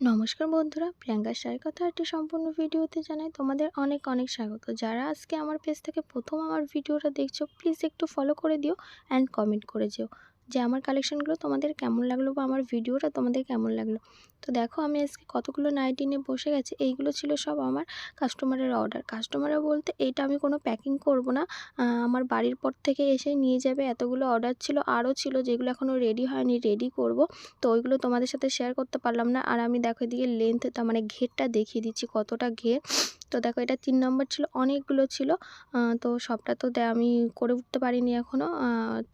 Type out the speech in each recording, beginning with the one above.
নমস্কার বন্ধুরা, প্রিয়াঙ্কা স্যার কথা একটি সম্পূর্ণ ভিডিওতে জানাই তোমাদের অনেক অনেক স্বাগত। যারা আজকে আমার পেজ থেকে প্রথম আমার ভিডিওটা দেখছ প্লিজ একটু ফলো করে দিও অ্যান্ড কমেন্ট করে যেও। যে আমার কালেকশনগুলো তোমাদের কেমন লাগল বা আমার ভিডিওটা তোমাদের কেমন লাগল। তো দেখো আমি আজকে কতগুলো নাইটি নিয়ে বসে গেছি, এইগুলো ছিল সব আমার কাস্টমারের অর্ডার কাস্টমাররা বলতে এইটা আমি কোনো প্যাকিং করব না আমার বাড়ির পর থেকে এসে নিয়ে যাবে, এতগুলো অর্ডার ছিল, আরও ছিল যেগুলো এখনও রেডি হয়নি রেডি করব, তো ওইগুলো তোমাদের সাথে শেয়ার করতে পারলাম না। আর আমি দেখো এদিকে লেন্থ তার মানে ঘেরটা দেখিয়ে দিচ্ছি কতটা ঘের। তো দেখো এটা তিন নম্বর ছিল, অনেকগুলো ছিল। তো সবটা তো আমি করে উঠতে পারিনি এখনও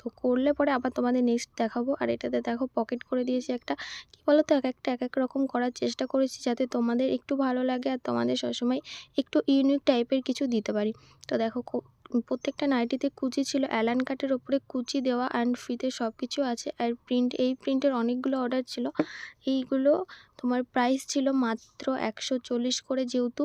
তো করলে পরে আবার তোমাদের নেক্সট দেখাবো। আর এটাতে দেখো পকেট করে দিয়েছি একটা, কী বলো তো এক একটা, এক এক রকম করার চেষ্টা করেছি যাতে তোমাদের একটু ভালো লাগে আর তোমাদের সবসময় একটু ইউনিক টাইপের কিছু দিতে পারি। তো দেখো প্রত্যেকটা নাইটিতে কুচি ছিল। অ্যালান কাটের ওপরে কুচি দেওয়া অ্যান্ড ফ্রিতে সব কিছু আছে। আর প্রিন্ট এই প্রিন্টের অনেকগুলো অর্ডার ছিল। এইগুলো তোমার প্রাইস ছিল মাত্র একশো চল্লিশ করে যেহেতু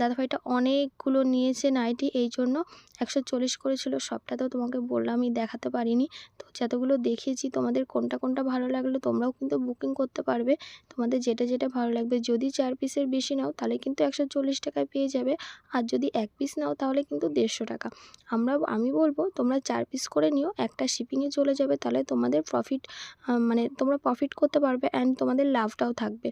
দাদাভাইটা অনেকগুলো নিয়েছে নাইটি এই জন্য একশো চল্লিশ করে ছিল। সবটা তো তোমাকে বললাম, আমি দেখাতে পারিনি। তো যতগুলো দেখেছি তোমাদের কোনটা কোনটা ভালো লাগল, তোমরাও কিন্তু বুকিং করতে পারবে। তোমাদের যেটা যেটা ভালো লাগবে। যদি চার পিসের বেশি নাও, তাহলে কিন্তু একশো চল্লিশ টাকায় পেয়ে যাবে। আর যদি এক পিস নাও, তাহলে কিন্তু দেড়শো টাকা। আমরা, আমি বলব তোমরা চার পিস করে নিও, একটা শিপিংয়ে চলে যাবে, তাহলে তোমাদের প্রফিট মানে তোমরা প্রফিট করতে পারবে অ্যান্ড তোমাদের লাভটাও থাকবে।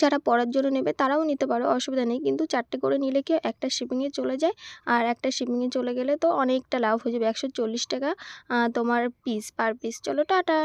যারা পড়ার জন্য নেবে তারাও নিতে পারো, অসুবিধা নেই, কিন্তু চারটে করে নিলে কি একটা শিপিংয়ে চলে যায়? আর একটা শিপিংয়ে চলে গেলে তো অনেকটা লাভ হয়ে যাবে, একশো চল্লিশ টাকা তোমার পিস পার পিস চলো, টাটা!